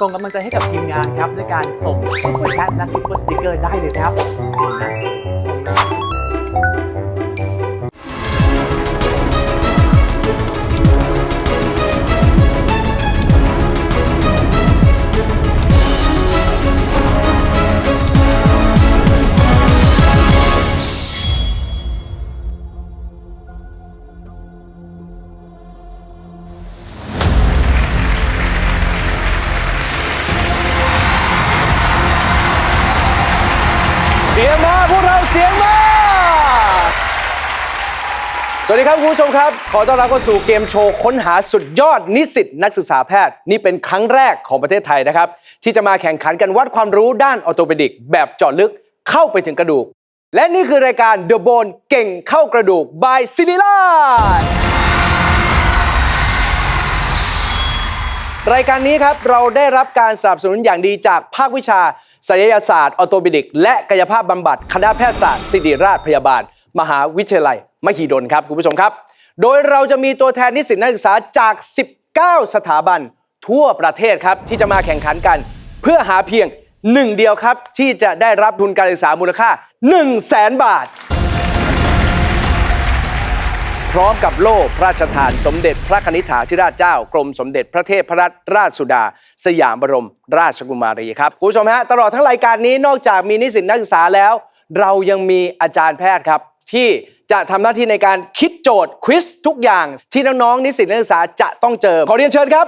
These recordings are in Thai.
ส่งกำลังใจให้กับทีมงานครับด้วยการส่งซุปเปอร์แชทและซุปเปอร์สติกเกอร์ได้เลยครับส่งนะ เสียงมาพวกเราเสียงมา สวัสดีครับคุณผู้ชมครับ ขอต้อนรับเข้าสู่เกมโชว์ค้นหาสุดยอดนิสิตนักศึกษาแพทย์ นี่เป็นครั้งแรกของประเทศไทยนะครับ ที่จะมาแข่งขันกันวัดความรู้ด้านออโตเปดิก แบบเจาะลึกเข้าไปถึงกระดูก และนี่คือรายการ The Bone เก่งเข้ากระดูก by ซิลิล่า รายการนี้ครับเราได้รับการสนับสนุนอย่างดีจากภาควิชาศัลยศาสตร์ออโตปิดิก และกายภาพบำบัดคณะแพทยศาสตร์ศิริราชพยาบาล มหาวิทยาลัย มหิดลครับคุณผู้ชมครับ โดยเราจะมีตัวแทนนิสิตนักศึกษาจาก 19 สถาบัน ทั่วประเทศครับที่จะมาแข่งขันกัน เพื่อหาเพียงหนึ่งเดียวครับที่จะได้รับทุนการศึกษามูลค่า 1 0 0 0 0แสนบาท ร้อมกับโล่พระราชทานสมเด็จพระนิธิถาธิราชเจ้า กรมสมเด็จพระเทพรัตนราชสุดา สยามบรมราชกุมารีครับคุณผู้ชมฮะตลอดทั้งรายการนี้นอกจากมีนิสิตนักศึกษาแล้ว เรายังมีอาจารย์แพทย์ครับ ที่จะทำหน้าที่ในการคิดโจทย์ควิสทุกอย่าง ที่น้องๆนิสิตนักศึกษาจะต้องเจอขอเรียนเชิญครับ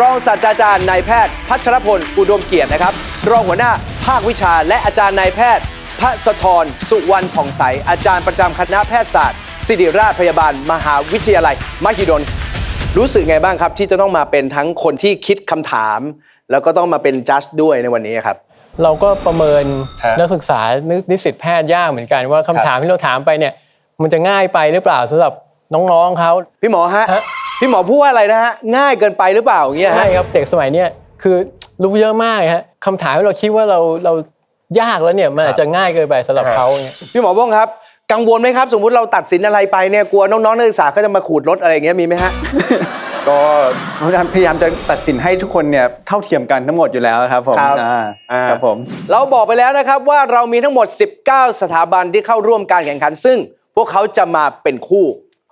รองศาสตราจารย์นายแพทย์ พัชรพลอุดมเกียรตินะครับ รองหัวหน้าภาควิชาและอาจารย์นายแพทย์ พระสะทรสุวรรณผ่องใส อาจารย์ประจำคณะแพทยศาสตร์ ศิริราชพยาบาล มหาวิทยาลัย มหิดล รู้สึกไงบ้างครับ ที่จะต้องมาเป็นทั้งคนที่คิดคำถาม แล้วก็ต้องมาเป็นจัดด้วยในวันนี้ครับ เราก็ประเมินฮะนักศึกษานิสิตแพทย์ยากเหมือนกันว่าคำถามที่เราถามไปเนี่ย มันจะง่ายไปหรือเปล่าสำหรับน้องๆเขา พี่หมอฮะฮะ พี่หมอพูดว่าอะไรนะฮะง่ายเกินไปหรือเปล่าอย่างเงี้ยฮะ ใช่ครับเด็กสมัยเนี้ยคือรู้เยอะมากฮะคำถามที่เราคิดว่าเราเรา ยากแล้วเนี่ยมันอาจจะง่ายเกินไปสำหรับเขาเนี่ยพี่หมอบ้องครับ กังวลไหมครับ สมมุติเราตัดสินอะไรไปเนี่ยกลัวน้องๆนักศึกษาเขาจะมาขูดรถอะไรอย่างเงี้ยมีไหมฮะ ก็พยายามจะตัดสินให้ทุกคนเนี่ยเท่าเทียมกันทั้งหมดอยู่แล้วครับผมครับอ่าอ่า ครับผม เราบอกไปแล้วนะครับว่าเรามีทั้งหมด 19 สถาบันที่เข้าร่วมการแข่งขัน ซึ่งพวกเขาจะมาเป็นคู่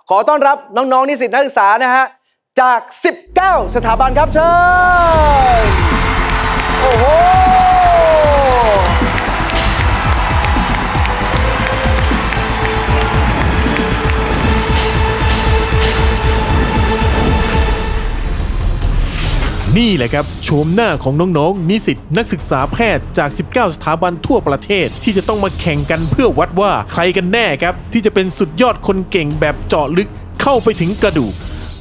ขอต้อนรับน้องๆนิสิตนักศึกษานะฮะ จาก 19 สถาบันครับเชิญโอ้โห นี่แหละครับโฉมหน้าของน้องๆ นิสิตนักศึกษาแพทย์จาก 19 สถาบันทั่วประเทศ ที่จะต้องมาแข่งกันเพื่อวัดว่าใครกันแน่ครับ ที่จะเป็นสุดยอดคนเก่งแบบเจาะลึกเข้าไปถึงกระดูก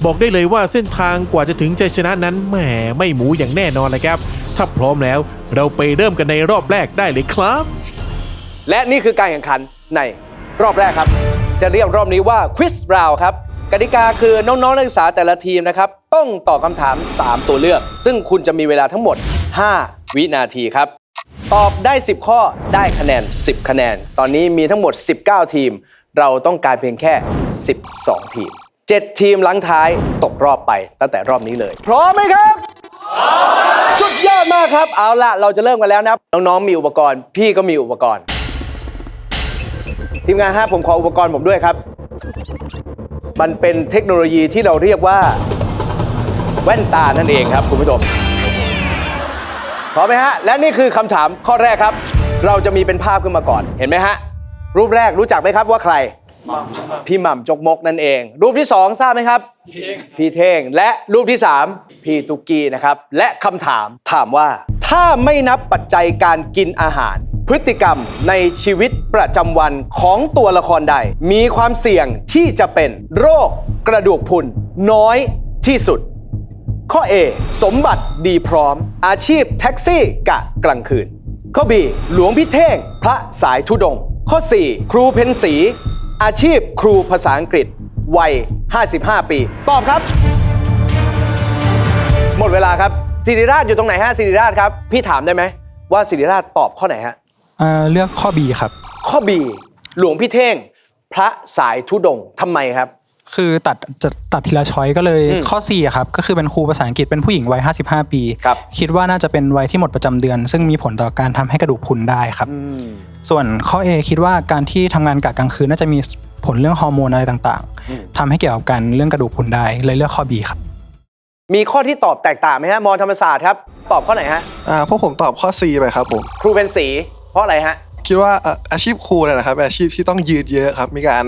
บอกได้เลยว่าเส้นทางกว่าจะถึงใจชนะนั้นแหมไม่หมูอย่างแน่นอนเลยครับ ถ้าพร้อมแล้วเราไปเริ่มกันในรอบแรกได้เลยครับ และนี่คือการแข่งขันในรอบแรกครับ จะเรียกรอบนี้ว่าควิสราวครับกติกาคือน้องๆนักศึกษาแต่ละทีมนะครับ ต้องตอบคำถาม 3 ตัวเลือก ซึ่งคุณจะมีเวลาทั้งหมด 5 วินาทีครับ ตอบได้ 10 ข้อได้คะแนน 10 คะแนน ตอนนี้มีทั้งหมด 19 ทีม เราต้องการเพียงแค่ 12 ทีม 7 ทีมหลังท้ายตกรอบไปตั้งแต่รอบนี้เลย พร้อมไหมครับ สุดยอดมากครับ เอาล่ะเราจะเริ่มกันแล้วนะครับน้องๆมีอุปกรณ์ พี่ก็มีอุปกรณ์ ทีมงานฮะผมขออุปกรณ์ผมด้วยครับ มันเป็นเทคโนโลยีที่เราเรียกว่า ว่นตานั่นเองครับคุณผู้ชมพร้อมไหมฮะ และนี่คือคำถามข้อแรกครับ เราจะมีเป็นภาพขึ้นมาก่อนเห็นไหมฮะ รูปแรกรู้จักไหมครับว่าใคร พี่หม่ำจกมกนั่นเอง รูปที่สองทราบไหมครับ พี่เท่งและรูปที่สามพี่ตุกกี้นะครับ และคำถามถามว่า ถ้าไม่นับปัจจัยการกินอาหาร พฤติกรรมในชีวิตประจำวันของตัวละครใด มีความเสี่ยงที่จะเป็นโรคกระดูกพรุนน้อยที่สุด ข้อ A สมบัติดีพร้อม อาชีพแท็กซี่กะกลางคืน ข้อ B หลวงพี่เท่ง พระสายทุดงค์ข้อ 4 ครูเพนสี อาชีพครูภาษาอังกฤษ วัย 55 ปี ตอบครับ หมดเวลาครับสิริราชอยู่ตรงไหนฮะสิริราชครับ พี่ถามได้ไหมว่าสิริราชตอบข้อไหนฮะ เอ่อเลือกข้อ B ครับ ข้อ B หลวงพี่เท่ง พระสายทุดงค์ทำไมครับ คือตัดจะตัดทีละช้อยก็เลยอืมข้อ4อะครับก็คือเป็นครูภาษาอังกฤษเป็นผู้หญิงวัย55 ปี ครับ คิดว่าน่าจะเป็นวัยที่หมดประจำเดือน ซึ่งมีผลต่อการทำให้กระดูกพรุนได้ครับ อืม ส่วนข้อ A คิดว่าการที่ทำงานกะกลางคืนน่าจะมีผลเรื่องฮอร์โมนอะไรต่างอืม ๆทำให้เกี่ยวกับการเรื่องกระดูกพรุนได้เลยเลือกข้อ B ครับ มีข้อที่ตอบแตกต่างไหมฮะมอธรรมศาสตร์ครับ ตอบข้อไหนฮะ อ่าพวกผมตอบข้อ C ไปครับผม ครูเป็นสี เพราะอะไรฮะ คิดว่าอาชีพครูเนี่ยนะครับเป็นอาชีพที่ต้องยืดเยอะครับ มีการ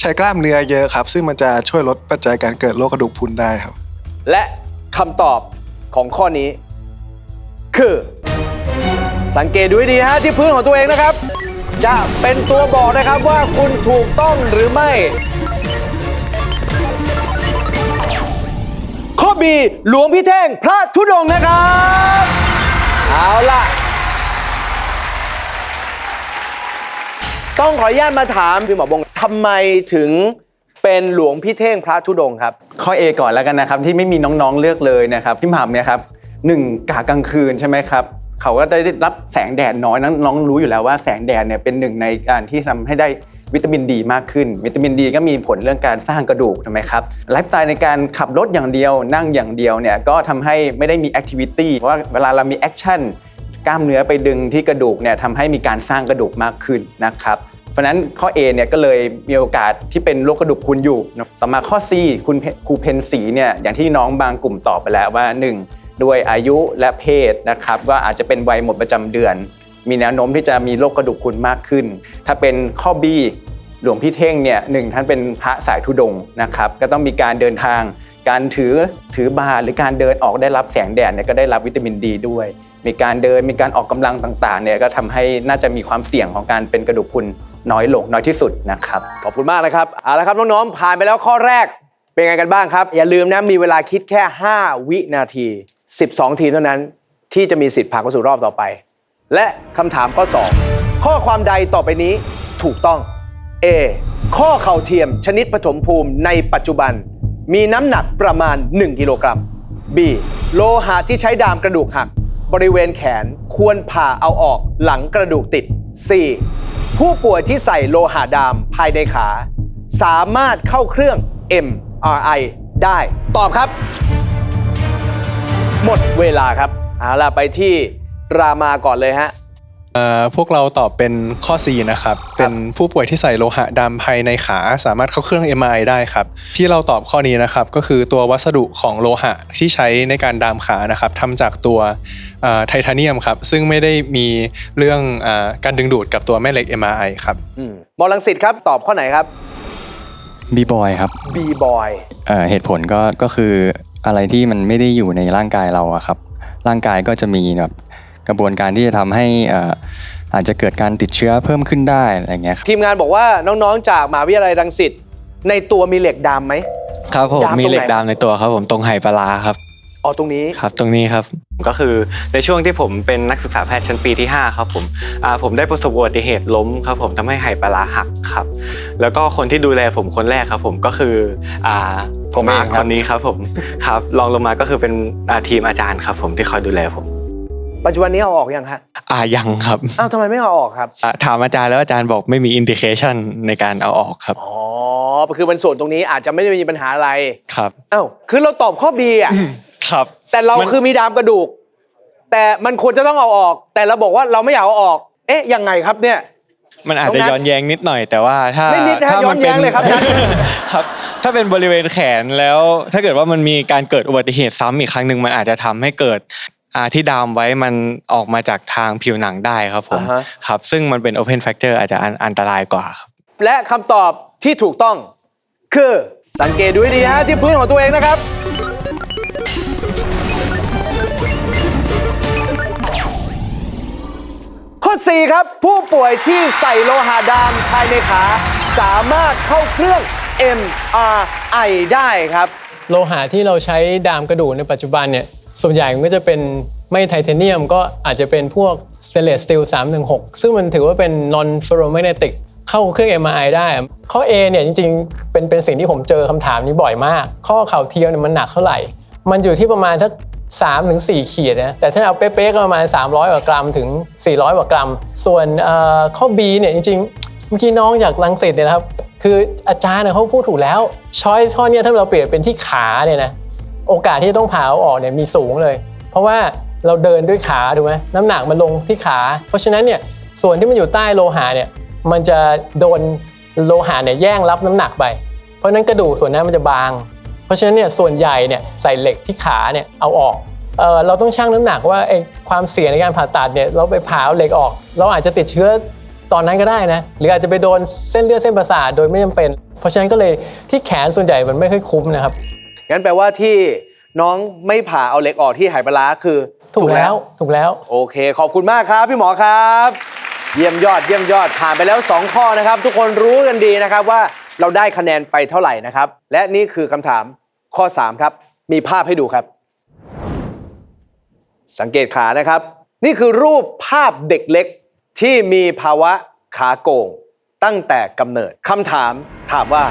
ใช้กล้ามเนื้อเยอะครับ ซึ่งมันจะช่วยลดปัจจัยการเกิดโรคกระดูกพรุนได้ครับ และคำตอบของข้อนี้ คือ สังเกตดูให้ดีฮะที่พื้นของตัวเองนะครับ จะเป็นตัวบอกนะครับว่าคุณถูกต้องหรือไม่ ข้อ B หลวงพี่เท่งพระธุดงค์นะครับ เอาล่ะ ต้องขออนุญาตมาถามพี่หมอบงทำไมถึงเป็นหลวงพี่เท่งพระธุดงค์ครับ ข้อ A ก่อนแล้วกันนะครับที่ไม่มีน้องๆเลือกเลยนะครับพี่หม่ำเนี่ยครับหนึ่งกะกลางคืนใช่ไหมครับเขาก็ได้รับแสงแดดน้อยน้องรู้อยู่แล้วว่าแสงแดดเนี่ยเป็นหนึ่งในการที่ทำให้ได้วิตามินดีมากขึ้น วิตามินดีก็มีผลเรื่องการสร้างกระดูกถูกไหมครับไลฟ์สไตล์ในการขับรถอย่างเดียวนั่งอย่างเดียวเนี่ยก็ทำให้ไม่ได้มีแอคทิวิตี้เพราะว่าเวลาเรามีแอคชั่น กล้ามเนื้อไปดึงที่กระดูกเนี่ยทำให้มีการสร้างกระดูกมากขึ้นนะครับเพราะฉะนั้นข้อ A เนี่ยก็เลยมีโอกาสที่เป็นโรคกระดูกพรุนอยู่นะต่อมาข้อ C คุณครูเพนสีเนี่ยอย่างที่น้องบางกลุ่มตอบไปแล้วว่า 1 ด้วยอายุและเพศนะครับว่าอาจจะเป็นวัยหมดประจำเดือน มีแนวโน้มที่จะมีโรคกระดูกพรุนมากขึ้น ถ้าเป็นข้อ B หลวงพี่เท่งเนี่ยหนึ่งท่านเป็นพระสายธุดงค์นะครับก็ต้องมีการเดินทาง การถือถือบาตรหรือการเดินออกได้รับแสงแดดเนี่ยก็ได้รับวิตามินดีด้วย มีการเดินมีการออกกำลังต่างๆเนี่ยก็ทำให้น่าจะมีความเสี่ยงของการเป็นกระดูกพรุนน้อยลงน้อยที่สุดนะครับขอบคุณมากนะครับเอาละครับน้องๆผ่านไปแล้วข้อแรกเป็นไงกันบ้างครับ อย่าลืมนะมีเวลาคิดแค่ 5 วินาที 12 ทีเท่านั้นที่จะมีสิทธิ์ผ่านเข้าสู่รอบต่อไป และคำถามข้อ 2 ข้อความใดต่อไปนี้ถูกต้อง A ข้อเข่าเทียมชนิดปฐมภูมิในปัจจุบัน มีน้ำหนักประมาณ 1 กิโลกรัม B โลหะที่ใช้ดามกระดูกหัก บริเวณแขนควรผ่าเอาออกหลังกระดูกติด 4. ผู้ป่วยที่ใส่โลหะดามภายในขา สามารถเข้าเครื่อง MRI ได้ ตอบครับ หมดเวลาครับ เอาล่ะไปที่รามาก่อนเลยฮะ พวกเราตอบเป็นข้อ C นะครับ เป็นผู้ป่วยที่ใส่โลหะดำภายในขาสามารถเข้าเครื่อง MRI ได้ครับ ที่เราตอบข้อนี้นะครับ ก็คือตัววัสดุของโลหะที่ใช้ในการดามขานะครับทำจากตัวเอ่อไทเทเนียมครับ ซึ่งไม่ได้มีเรื่องเออการดึงดูดกับตัวแม่เหล็ก MRI ครับอืมหมอลังสิตครับ ตอบข้อไหนครับบีบอยครับ B boy เอ่อเหตุผลก็ก็คืออะไรที่มันไม่ได้อยู่ในร่างกายเราอะครับ ร่างกายก็จะมีแบบ กระบวนการที่จะทำให้เอ่ออาจจะเกิดการติดเชื้อเพิ่มขึ้นได้อะไรเงี้ยครับทีมงานบอกว่าน้องๆ จากมหาวิทยาลัยรังสิตในตัวมีเหล็กดำไหม ครับผม ดามตรงไหนมีเหล็กดามในตัวครับผมตรงไหปลาร้าครับอ๋อตรงนี้ ครับ ตรงนี้ครับ ก็คือในช่วงที่ผมเป็นนักศึกษาแพทย์ชั้นปีที่ 5 ครับผมอ่าผมได้ประสบอุบัติเหตุล้มครับผมทำให้ไหปลาร้าหักครับ แล้วก็คนที่ดูแลผมคนแรกครับผมก็คืออ่าผมเองมาร์คครับคนนี้ครับผมครับรองลงมาก็คือเป็นอ่าทีมอาจารย์ครับผมที่คอยดูแลผม ปัจจุบันนี้เอาออกยังฮะอ่ายังครับอ้าวทำไมไม่เอาออกครับอ่าถามอาจารย์แล้วอาจารย์บอกไม่มีอินดิเคชันในการเอาออกครับอ๋อคือมันส่วนตรงนี้อาจจะไม่ได้มีปัญหาอะไรครับอ้าวคือเราตอบข้อ B อะครับ แต่เรามันคือมีดามกระดูก แต่มันควรจะต้องเอาออก แต่เราบอกว่าเราไม่อยากเอาออก เอ๊ะยังไงครับเนี่ยมันอาจตรจะงนั้นย้อนแย้งนิดหน่อยแต่ว่าถ้าไม่นิดนะฮะถ้าย้อนแย้งเลยครับครับ ถ้าเป็นบริเวณแขนแล้ว ถ้าเกิดว่ามันมีการเกิดอุบัติเหตุซ้ำอีกครั้งหนึ่งมันอาจจะทำให้เกิดอ่า ที่ดามไว้มันออกมาจากทางผิวหนังได้ครับผมอ่าฮะ ครับซึ่งมันเป็น open fracture อาจจะอันอันตรายกว่าครับ และคำตอบที่ถูกต้อง คือสังเกตดูให้ดีฮะที่พื้นของตัวเองนะครับ ข้อ 4 ครับ ผู้ป่วยที่ใส่โลหะดามภายในขา สามารถเข้าเครื่อง MRI ได้ครับ โลหะที่เราใช้ดามกระดูกในปัจจุบันเนี่ย ส่วนใหญ่มันก็จะเป็นไม่ไทเทเนียมก็อาจจะเป็นพวกสเตนเลสสตีล316 ซึ่งมันถือว่าเป็น non ferromagnetic เข้าเครื่อง MRI ได้ ข้อ A เนี่ยจริงๆ เป็นเป็นสิ่งที่ผมเจอคำถามนี้บ่อยมาก ข้อเข่าเทียมเนี่ยมันหนักเท่าไหร่ มันอยู่ที่ประมาณสัก3ถึง4ขีดนะ แต่ถ้าเอาเป๊ะๆก็ประมาณ 300 กว่ากรัมถึง 400 กว่ากรัม ส่วนข้อ B เนี่ยจริงๆ เมื่อกี้น้องจากลังสิตเนี่ยครับ คืออาจารย์เนี่ยเขาพูดถูกแล้ว ช้อยข้อเนี้ยถ้าเราเปลี่ยนเป็นที่ขาเนี่ยนะ โอกาสที่จะต้องผ่าเอาออกเนี่ยมีสูงเลย เพราะว่าเราเดินด้วยขาถูกไหมน้ำหนักมันลงที่ขา เพราะฉะนั้นเนี่ยส่วนที่มันอยู่ใต้โลหะเนี่ยมันจะโดนโลหะเนี่ยแย่งรับน้ำหนักไป เพราะฉะนั้นกระดูกส่วนนั้นมันจะบาง เพราะฉะนั้นเนี่ยส่วนใหญ่เนี่ยใส่เหล็กที่ขาเนี่ยเอาออกเออเราต้องชั่งน้ำหนักว่าไอ้ความเสี่ยงในการผ่าตัดเนี่ยเราไปผ่าเอาเหล็กออก เราอาจจะติดเชื้อตอนนั้นก็ได้นะหรืออาจจะไปโดนเส้นเลือดเส้นประสาทโดยไม่จำเป็น เพราะฉะนั้นก็เลยที่แขนส่วนใหญ่มันไม่ค่อยคุ้มนะครับ งั้นแปลว่าที่น้องไม่ผ่าเอาเหล็กออกที่หายปลาร้าคือถูกแล้วถูกแล้ว โอเค ขอบคุณมากครับพี่หมอครับ เยี่ยมยอดเยี่ยมยอดผ่านไปแล้ว 2 ข้อนะครับ ทุกคนรู้กันดีนะครับว่าเราได้คะแนนไปเท่าไหร่นะครับ และนี่คือคำถามข้อ 3 ครับ มีภาพให้ดูครับ สังเกตขานะครับ นี่คือรูปภาพเด็กเล็กที่มีภาวะขาโก่งตั้งแต่กำเนิดคำถามถามว่า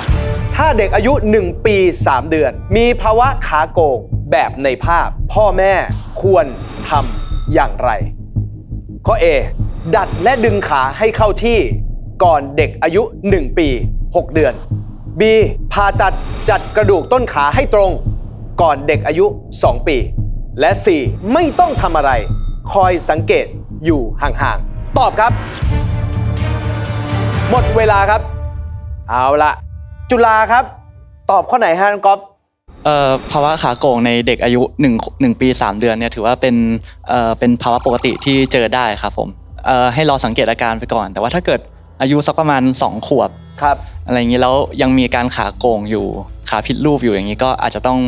ถ้าเด็กอายุ 1 ปี 3 เดือน มีภาวะขาโกงแบบในภาพ พ่อแม่ควรทำอย่างไร ข้อ A ดัดและดึงขาให้เข้าที่ก่อนเด็กอายุ 1 ปี 6 เดือน B ผ่าตัดจัดกระดูกต้นขาให้ตรง ก่อนเด็กอายุ 2 ปี และ C ไม่ต้องทำอะไร คอยสังเกตอยู่ห่างๆ ตอบครับ หมดเวลาครับ เอาละ จุฬาครับ ตอบข้อไหนฮะน้องก๊อฟเอ่อภาวะขาโก่งในเด็กอายุ1 1ปี 3 เดือนเนี่ยถือว่าเป็นเอ่อเป็นภาวะปกติที่เจอได้ครับผมเอ่อให้เราสังเกตอาการไปก่อน แต่ว่าถ้าเกิดอายุสักประมาณ 2 ขวบ ครับ อะไรอย่างนี้แล้วยังมีอาการขาโก่งอยู่ขาผิดรูปอยู่อย่างนี้ก็อาจจะต้อง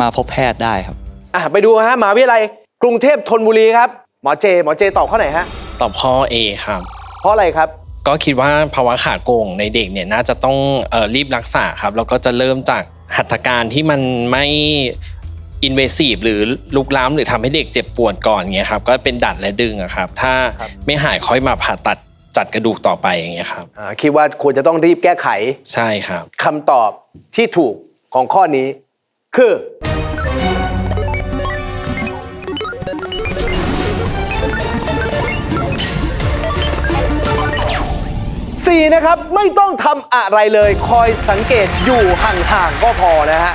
มาพบแพทย์ได้ครับ อะไปดูฮะมหาวิทยาลัยกรุงเทพธนบุรีครับ หมอเจ หมอเจตอบข้อไหนฮะ ตอบข้อ A ครับ เพราะอะไรครับ ก็คิดว่าภาวะขาโก่งในเด็กเนี่ยน่าจะต้องเออรีบรักษาครับแล้วก็จะเริ่มจากหัตถการที่มันไม่อินเวสีฟหรือลุกล้ำหรือทำให้เด็กเจ็บปวดก่อนเงี้ยครับก็เป็นดัดและดึงอะครับ ถ้าไม่หายค่อยมาผ่าตัดจัดกระดูกต่อไปอย่างเงี้ยครับอ่าคิดว่าควรจะต้องรีบแก้ไขใช่ครับคำตอบที่ถูกของข้อนี้คือ 4 นะครับ ไม่ต้องทำอะไรเลยคอยสังเกตอยู่ห่างๆก็พอนะฮะ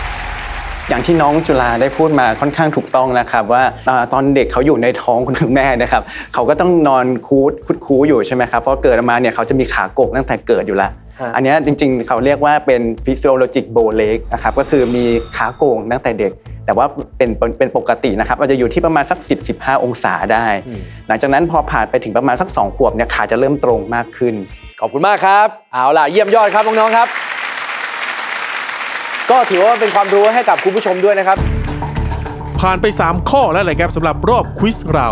อย่างที่น้องจุฬาได้พูดมาค่อนข้างถูกต้องนะครับว่าอ่าตอนเด็กเขาอยู่ในท้องคุณแม่นะครับเขาก็ต้องนอนคูดคุดคูอยู่ใช่ไหมครับเพราะเกิดออกมาเนี่ยเขาจะมีขาโกกตั้งแต่เกิดอยู่แล้ว ฮะ อันเนี้ยจริงๆ เขาเรียกว่าเป็น physiologic bow leg นะครับก็คือมีขาโก่งตั้งแต่เด็ก แต่ว่าเป็นเป็นเป็นปกตินะครับมันจะอยู่ที่ประมาณสัก 10-15 องศาได้ หลังจากนั้นพอผ่านไปถึงประมาณสัก 2 ขวบเนี่ยขาจะเริ่มตรงมากขึ้น ขอบคุณมากครับ เอาล่ะเยี่ยมยอดครับน้องๆครับ ก็ถือว่าเป็นความรู้ให้กับคุณผู้ชมด้วยนะครับ ผ่านไป 3 ข้อแล้วแหละครับสำหรับรอบควิสเรา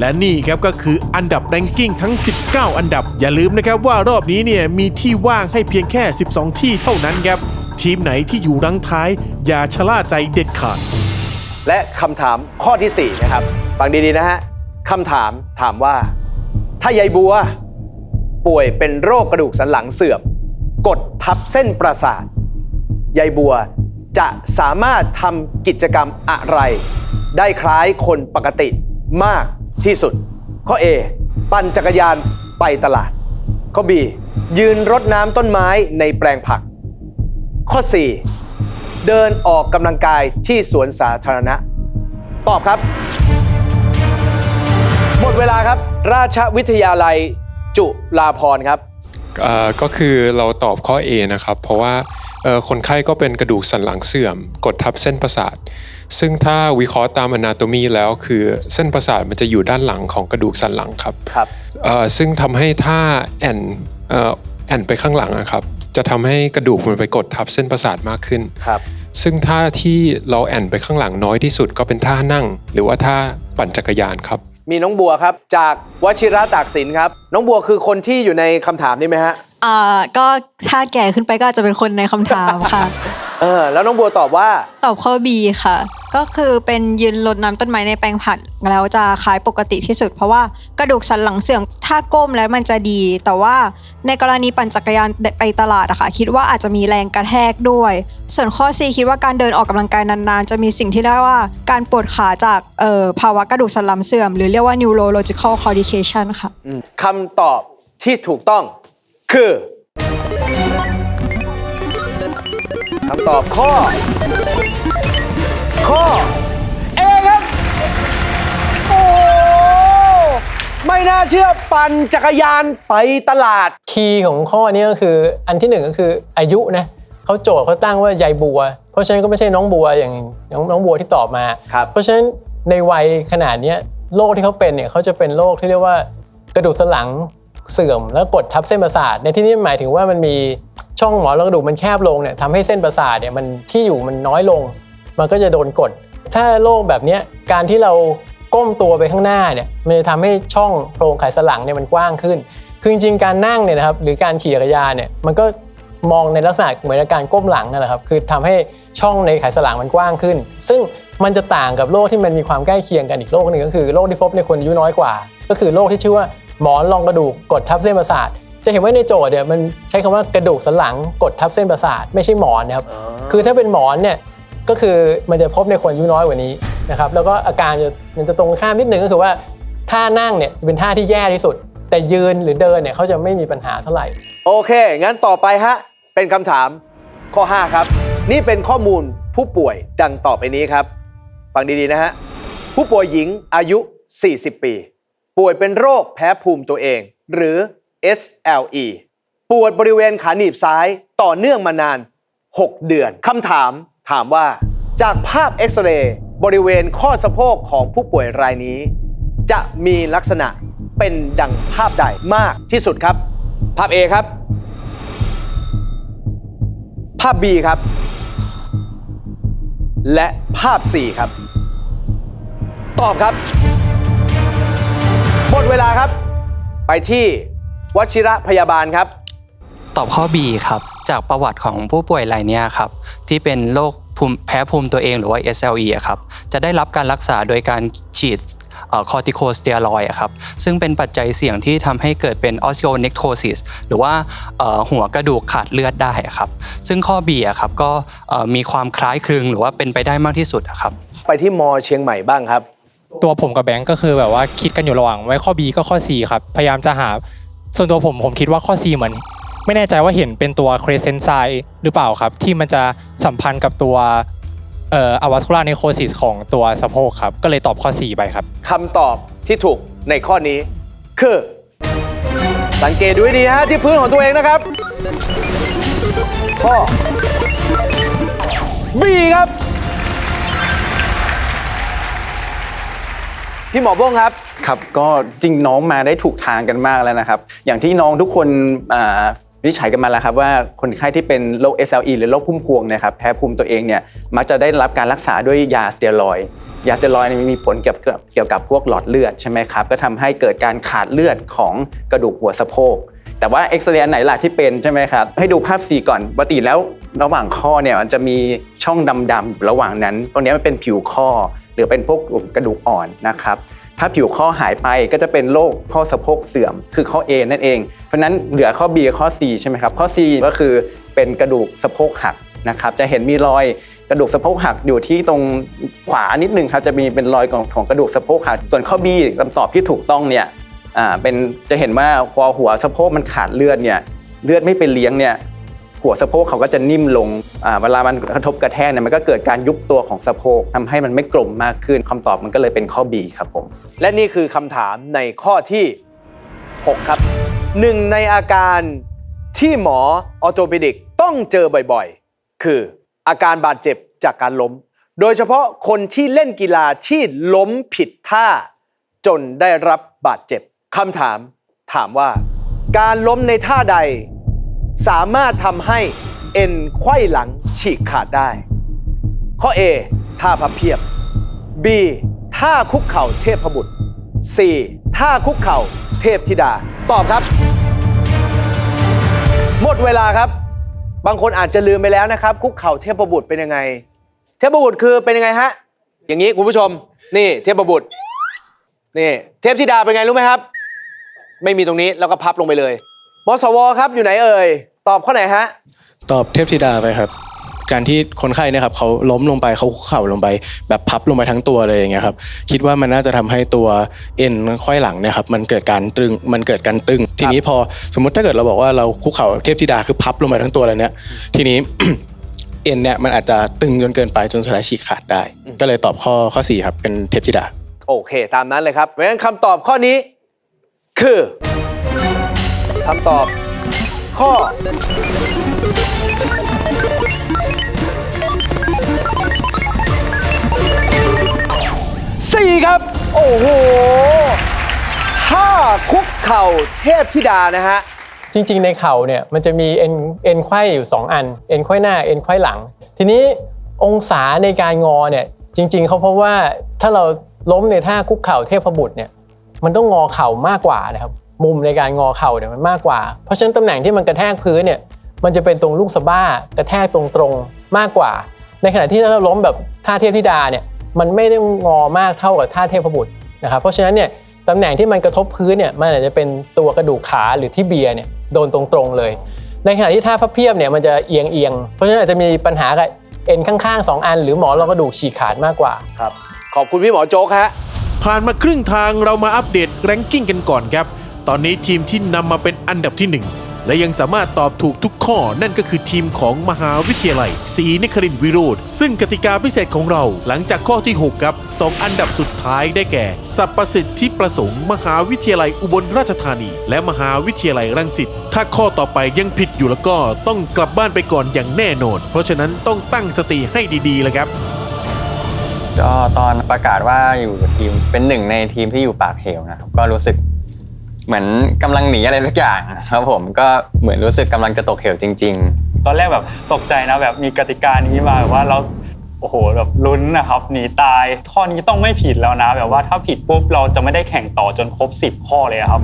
และนี่ครับก็คืออันดับแรงกิ้งทั้ง 19 อันดับ อย่าลืมนะครับว่ารอบนี้เนี่ยมีที่ว่างให้เพียงแค่ 12 ที่เท่านั้นครับ ทีมไหนที่อยู่รังท้าย อย่าชะล่าใจเด็ดขาด และคำถามข้อทีสี่ 4 นะครับ ฟังดี ๆ นะฮะคำถามถามว่า ถ้ายายบัว ป่วยเป็นโรคกระดูกสันหลังเสื่อม กดทับเส้นประสาทยายบัวจะสามารถทำกิจกรรมอะไร ได้คล้ายคนปกติมากที่สุด ข้อ A ปั่นจักรยานไปตลาด ข้อ B ยืนรดน้ำต้นไม้ในแปลงผัก ข้อ 4 เดินออกกำลังกายที่สวนสาธารณะ ตอบครับ หมดเวลาครับ ราชวิทยาลัยจุฬาภรณ์ครับเอ่อก็คือเราตอบข้อ A นะครับ เพราะว่าเอ่อคนไข้ก็เป็นกระดูกสันหลังเสื่อม กดทับเส้นประสาท ซึ่งถ้าวิเคราะห์ตามอนาโตมีแล้วคือเส้นประสาทมันจะอยู่ด้านหลังของกระดูกสันหลังครับ ครับ เอ่อซึ่งทำให้ถ้าแอนเอ่อแอนไปข้างหลังอะครับ จะทำให้กระดูกมันไปกดทับเส้นประสาทมากขึ้นครับ ซึ่งท่าที่เราแอนไปข้างหลังน้อยที่สุดก็เป็นท่านั่ง หรือว่าท่าปั่นจักรยานครับ มีน้องบัวครับ จากวชิระตากสินครับ น้องบัวคือคนที่อยู่ในคำถามนี้ไหมฮะอ่าก็ถ้าแก่ขึ้นไปก็อาจจะเป็นคนในคำถามค่ะ เออ แล้วน้องบัวตอบว่า ตอบข้อ B ค่ะ ก็คือเป็นยืนรดน้ำต้นไม้ในแปลงผักแล้วจะคล้ายปกติที่สุด เพราะว่ากระดูกสันหลังเสื่อมถ้าก้มแล้วมันจะดี แต่ว่าในกรณีปั่นจักรยานไปตลาดอะค่ะคิดว่าอาจจะมีแรงกระแทกด้วย ส่วนข้อ C คิดว่าการเดินออกกำลังกายนานๆ จะมีสิ่งที่เรียกว่าการปวดขาจากเอ่อภาวะกระดูกสันหลังเสื่อม หรือเรียกว่า neurological claudication ค่ะคำตอบที่ถูกต้อง คือคำตอบข้อ ข้อเอครับ โอ้โหไม่น่าเชื่อปั่นจักรยานไปตลาด คีย์ของข้อนี้ก็คืออันที่หนึ่งก็คืออายุนะเขาโจทย์เขาตั้งว่ายายบัว เพราะฉะนั้นก็ไม่ใช่น้องบัวอย่างน้องน้องบัวที่ตอบมา เพราะฉะนั้นในวัยขนาดเนี้ยโรคที่เขาเป็นเนี่ยเขาจะเป็นโรคที่เรียกว่ากระดูกสันหลัง เสื่อมแล้วกดทับเส้นประสาท ในที่นี้หมายถึงว่ามันมีช่องหมอนรองกระดูกมันแคบลงเนี่ยทำให้เส้นประสาทเนี่ยมันที่อยู่มันน้อยลง มันก็จะโดนกด ถ้าโรคแบบนี้การที่เราก้มตัวไปข้างหน้าเนี่ยมันจะทำให้ช่องโพรงไขสันหลังเนี่ยมันกว้างขึ้น คือจริงๆการนั่งเนี่ยนะครับหรือการขี่จักรยานเนี่ยมันก็มองในลักษณะเหมือนกับการก้มหลังนั่นแหละครับคือทำให้ช่องในไขสันหลังมันกว้างขึ้น ซึ่งมันจะต่างกับโรคที่มันมีความใกล้เคียงกันอีกโรคหนึ่งก็คือโรคที่พบในคนอายุน้อยกว่า ก็คือโรคที่ชื่อว่า หมอนรองกระดูกกดทับเส้นประสาท จะเห็นว่าในโจทย์เนี่ยมันใช้คำว่ากระดูกสันหลังกดทับเส้นประสาทไม่ใช่หมอนนะครับ คือถ้าเป็นหมอนเนี่ยก็คือมันจะพบในคนอายุน้อยกว่านี้นะครับแล้วก็อาการจะมันจะตรงข้ามนิดนึงก็คือว่าท่านั่งเนี่ยจะเป็นท่าที่แย่ที่สุด แต่ยืนหรือเดินเนี่ยเขาจะไม่มีปัญหาเท่าไหร่ โอเค งั้นต่อไปฮะเป็นคำถามข้อ 5 ครับ นี่เป็นข้อมูลผู้ป่วยดังต่อไปนี้ครับ ฟังดีๆนะฮะผู้ป่วยหญิงอายุ 40 ปี ป่วยเป็นโรคแพ้ภูมิตัวเอง หรือ SLE ปวดบริเวณขาหนีบซ้ายต่อเนื่องมานาน 6 เดือนคำถามถามว่า จากภาพเอ็กซเรย์บริเวณข้อสะโพกของผู้ป่วยรายนี้ จะมีลักษณะเป็นดังภาพใดมากที่สุดครับ ภาพ A ครับ ภาพ B ครับ และภาพ C ครับ ตอบครับ ไปที่วชิระพยาบาลครับ ตอบข้อ B ครับ จากประวัติของผู้ป่วยรายเนี้ยครับ ที่เป็นโรคภูมิแพ้ภูมิตัวเองหรือว่า SLE อะครับ จะได้รับการรักษาโดยการฉีดคอร์ติโคสเตียรอยด์ครับ ซึ่งเป็นปัจจัยเสี่ยงที่ทำให้เกิดเป็นออส t โ o เน r o ซิสหรือว่าเอ่อหัวกระดูกขาดเลือดได้อะครับ ซึ่งข้อ B อะครับก็เอ่อมีความคล้ายคลึงหรือว่าเป็นไปได้มากที่สุดอะครับ ไปที่มเชียงใหม่บ้างครับ ตัวผมกับแบงก์ก็คือแบบว่าคิดกันอยู่ระหว่างไว้ข้อ B ก็ข้อ C ครับ พยายามจะหา ส่วนตัวผมผมคิดว่าข้อ C เหมือน ไม่แน่ใจว่าเห็นเป็นตัวเครเซนไซหรือเปล่าครับ ที่มันจะสัมพันธ์กับตัวเอ่ออวัสคูลาเนโคซิสของตัวสะโพกครับ ก็เลยตอบข้อ C ไปครับ คำตอบที่ถูกในข้อนี้ คือ สังเกตดูให้ดีนะฮะที่พื้นของตัวเองนะครับ ข้อ B ครับ พี่หมอบ้งครับ ครับก็จริงน้องมาได้ถูกทางกันมากแล้วนะครับ อย่างที่น้องทุกคนวิจัยกันมาแล้วครับว่าคนไข้ที่เป็นโรค SLE หรือโรคพุ่มพวงนะครับแพ้ภูมิตัวเองเนี่ยมักจะได้รับการรักษาด้วยยาสเตียรอยยาสเตียรอยมีผลเกี่ยวกับเกี่ยวกับพวกหลอดเลือดใช่ไหมครับก็ทำให้เกิดการขาดเลือดของกระดูกหัวสะโพกแต่ว่าเอ็กซเรย์อันไหนล่ะที่เป็นใช่ไหมครับให้ดูภาพ C ก่อนปกติแล้ว ระหว่างข้อเนี่ยมันจะมีช่องดำๆระหว่างนั้น ตรงนี้มันเป็นผิวข้อ หรือเป็นพวกกระดูกอ่อนนะครับถ้าผิวข้อหายไปก็จะเป็นโรคข้อสะโพกเสื่อม คือข้อ A นั่นเอง เพราะนั้นเหลือข้อ B ข้อ C ใช่ไหมครับ ข้อ C ก็คือเป็นกระดูกสะโพกหักนะครับ จะเห็นมีรอยกระดูกสะโพกหักอยู่ที่ตรงขวานิดนึงครับ จะมีเป็นรอยของของกระดูกสะโพกหัก ส่วนข้อ B คำตอบที่ถูกต้องเนี่ย อ่า เป็น จะเห็นว่าพอหัวสะโพกมันขาดเลือดเนี่ย เลือดไม่ไปเลี้ยงเนี่ย หัวสะโพกเขาก็จะนิ่มลงอ่าเวลามันกระทบกระแทกเนี่ยมันก็เกิดการยุบตัวของสะโพกทำให้มันไม่กลมมากขึ้นคำตอบมันก็เลยเป็นข้อ B ครับผม และนี่คือคำถามในข้อที่ 6 ครับหนึ่งในอาการที่หมอออโตปิดิกต้องเจอบ่อยๆ คืออาการบาดเจ็บจากการล้ม โดยเฉพาะคนที่เล่นกีฬาที่ล้มผิดท่า จนได้รับบาดเจ็บคำถามถามว่า การล้มในท่าใด สามารถทำให้เอ็นไขว้หลังฉีกขาดได้ ข้อ A ท่าพับเพียบ B ท่าคุกเข่าเทพบุตร C ท่าคุกเข่าเทพธิดา ตอบครับ หมดเวลาครับ บางคนอาจจะลืมไปแล้วนะครับ คุกเข่าเทพบุตรเป็นยังไง เทพบุตรคือเป็นยังไงฮะ อย่างนี้คุณผู้ชม นี่เทพบุตร นี่ เทพธิดาเป็นไงรู้ไหมครับ ไม่มีตรงนี้แล้วก็พับลงไปเลย มสวครับอยู่ไหนเอ่ย ตอบข้อไหนฮะ ตอบเทพธิดาไปครับ การที่คนไข้เนะครับเขาล้มลงไปเขาคุกเข่าลงไป แบบพับลงไปทั้งตัวเลยอย่างเงี้ยครับคิดว่ามันน่าจะทำให้ตัวเอ็นไขว้หลังเนี่ยครับมันเกิดการตึงมันเกิดการตึง ทีนี้พอสมมติถ้าเกิดเราบอกว่าเราคุกเข่าเทพธิดาคือพับลงไปทั้งตัวเลยเนี่ยทีนี้ เอ็นเนี่ยมันอาจจะตึงจนเกินไปจนสุดท้ายฉีกขาดได้ ก็เลยตอบข้อข้อ4ครับเป็นเทปธิดา โอเค ตามนั้นเลยครับเพราะฉะนั้นคำตอบข้อนี้ คือ คำตอบ ข้อ 4 ครับ โอ้โหท่าคุกเข่าเทพธิดานะฮะ จริงๆ ในเข่าเนี่ยมันจะมีเอ็นเอ็นไขว้อยู่ 2 อัน เอ็นไขว้หน้า เอ็นไขว้หลัง ทีนี้องศาในการงอเนี่ยจริง ๆเขาพบว่าถ้าเราล้มในท่าคุกเข่าเทพบุตรเนี่ยมันต้องงอเข่ามากกว่านะครับ มุมในการงอเข่าเนี่ยมันมากกว่า เพราะฉะนั้นตำแหน่งที่มันกระแทกพื้นเนี่ยมันจะเป็นตรงลูกสะบ้ากระแทกตรงๆมากกว่า ในขณะที่ถ้าเราล้มแบบท่าเทพธิดาเนี่ยมันไม่ได้งอมากเท่ากับท่าเทพบุตรนะครับเพราะฉะนั้นเนี่ยตำแหน่งที่มันกระทบพื้นเนี่ยมันอาจจะเป็นตัวกระดูกขาหรือที่เบียเนี่ยโดนตรงๆเลย ในขณะที่ท่าพับเพียบเนี่ยมันจะเอียงเอียงๆเพราะฉะนั้นอาจจะมีปัญหากับเอ็นข้างๆ 2 อัน หรือหมอนรองกระดูกฉีกขาดมากกว่าครับขอบคุณพี่หมอโจ๊กฮะผ่านมาครึ่งทางเรามาอัปเดตแรงกิ้งกันก่อนครับ ตอนนี้ทีมที่นำมาเป็นอันดับที่ 1 และยังสามารถตอบถูกทุกข้อนั่นก็คือทีมของมหาวิทยาลัยศรีนครินทรวิโรธซึ่งกติกาพิเศษของเรา หลังจากข้อที่ 6 ครับ 2 อันดับสุดท้ายได้แก่สรรพสิทธิประสงค์ มหาวิทยาลัยอุบลราชธานี และมหาวิทยาลัยรังสิตถ้าข้อต่อไปยังผิดอยู่แล้วก็ต้องกลับบ้านไปก่อนอย่างแน่นอน เพราะฉะนั้นต้องตั้งสติให้ดีๆแล้วครับ ก็ตอนประกาศว่าอยู่ทีมเป็นหนึ่งในทีมที่อยู่ปากเหวนะครับก็รู้สึก เหมือนกำลังหนีอะไรสักอย่างครับผมก็เหมือนรู้สึกกำลังจะตกเหวจริงๆตอนแรกแบบตกใจนะแบบมีกติกานี้มาแบบว่าเราโอ้โหแบบลุ้นนะครับหนีตายข้อนี้ต้องไม่ผิดแล้วนะ แบบว่าถ้าผิดปุ๊บเราจะไม่ได้แข่งต่อจนครบ 10 ข้อเลยอะครับ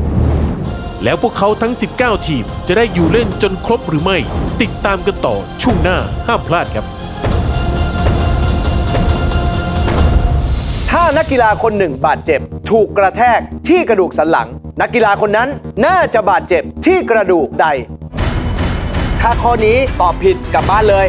แล้วพวกเขาทั้ง 19 ทีม จะได้อยู่เล่นจนครบหรือไม่ ติดตามกันต่อช่วงหน้าห้ามพลาดครับ นักกีฬาคนหนึ่งบาดเจ็บ ถูกกระแทกที่กระดูกสันหลัง นักกีฬาคนนั้นน่าจะบาดเจ็บที่กระดูกใด ถ้าข้อนี้ตอบผิดกลับบ้านเลย